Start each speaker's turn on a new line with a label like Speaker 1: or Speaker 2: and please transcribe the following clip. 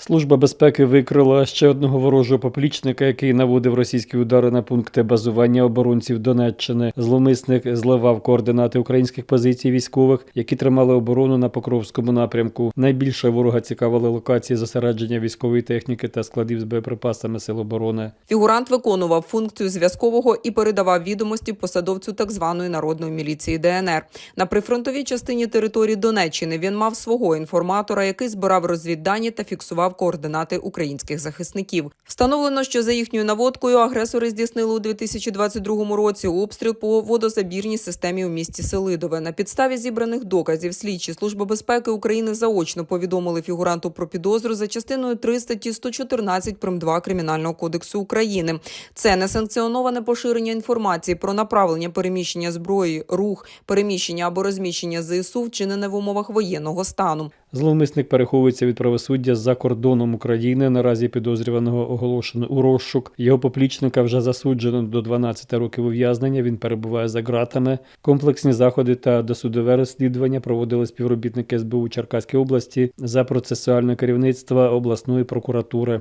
Speaker 1: Служба безпеки викрила ще одного ворожого поплічника, який наводив російські удари на пункти базування оборонців Донеччини. Зловмисник зливав координати українських позицій військових, які тримали оборону на Покровському напрямку. Найбільше ворога цікавили локації зосередження військової техніки та складів з боєприпасами сил оборони.
Speaker 2: Фігурант виконував функцію зв'язкового і передавав відомості посадовцю так званої народної міліції ДНР. На прифронтовій частині території Донеччини він мав свого інформатора, який збирав розвіддані та фіксував координати українських захисників. Встановлено, що за їхньою наводкою агресори здійснили у 2022 році обстріл по водозабірній системі у місті Селидове. На підставі зібраних доказів слідчі служби безпеки України заочно повідомили фігуранту про підозру за частиною 3 статті 114 прим. 2 Кримінального кодексу України. Це несанкціоноване поширення інформації про направлення переміщення зброї, рух, переміщення або розміщення ЗСУ вчинене в умовах воєнного стану.
Speaker 1: Зловмисник переховується від правосуддя за кордоном України. Наразі підозрюваного оголошено у розшук. Його поплічника вже засуджено до 12 років ув'язнення. Він перебуває за ґратами. Комплексні заходи та досудове розслідування проводили співробітники СБУ Черкаської області за процесуальне керівництво обласної прокуратури.